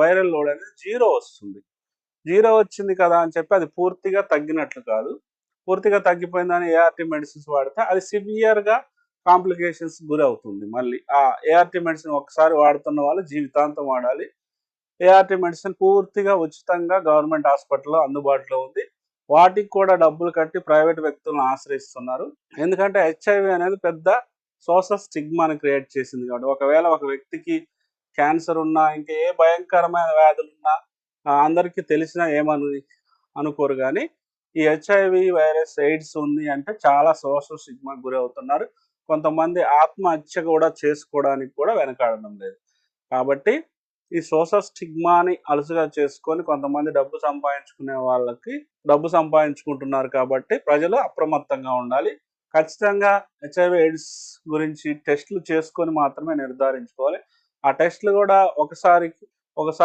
Viral load అనేది zero వస్తుంది. Zero వచ్చింది కదా అని చెప్పి అది పూర్తిగా తగ్గినట్లు కాదు. పూర్తిగా తగ్గిపోయిందని ఏఆర్టీ మెడిసిన్స్ వాడితే అది సివియర్గా కాంప్లికేషన్స్ గురవుతుంది. మళ్ళీ ఆ ఏఆర్టీ మెడిసిన్ ఒకసారి వాడుతున్న వాళ్ళు జీవితాంతం వాడాలి. ఏఆర్టీ మెడిసిన్ పూర్తిగా ఉచితంగా గవర్నమెంట్ హాస్పిటల్లో అందుబాటులో ఉంది. వాటికి కూడా డబ్బులు కట్టి ప్రైవేట్ వ్యక్తులను ఆశ్రయిస్తున్నారు. ఎందుకంటే హెచ్ఐవి అనేది పెద్ద సోషల్ స్టిగ్మాని క్రియేట్ చేసింది కాబట్టి ఒకవేళ ఒక వ్యక్తికి క్యాన్సర్ ఉన్నా ఇంకా ఏ భయంకరమైన వ్యాధులు ఉన్నా అందరికీ తెలిసినా ఏమను అనుకోరు కానీ ఈ హెచ్ఐవి వైరస్ ఎయిడ్స్ ఉంది అంటే చాలా సోషల్ సిగ్మాకు గురి అవుతున్నారు కొంతమంది ఆత్మహత్య కూడా చేసుకోవడానికి కూడా వెనకాడడం లేదు. కాబట్టి ఈ సోషల్ స్టిగ్మాని అలసుగా చేసుకొని కొంతమంది డబ్బు సంపాదించుకునే వాళ్ళకి డబ్బు సంపాదించుకుంటున్నారు కాబట్టి ప్రజలు అప్రమత్తంగా ఉండాలి. ఖచ్చితంగా హెచ్ఐవి ఎయిడ్స్ గురించి టెస్టులు చేసుకొని మాత్రమే నిర్ధారించుకోవాలి. ఆ టెస్ట్లు కూడా ఒకసారి ఒకసారి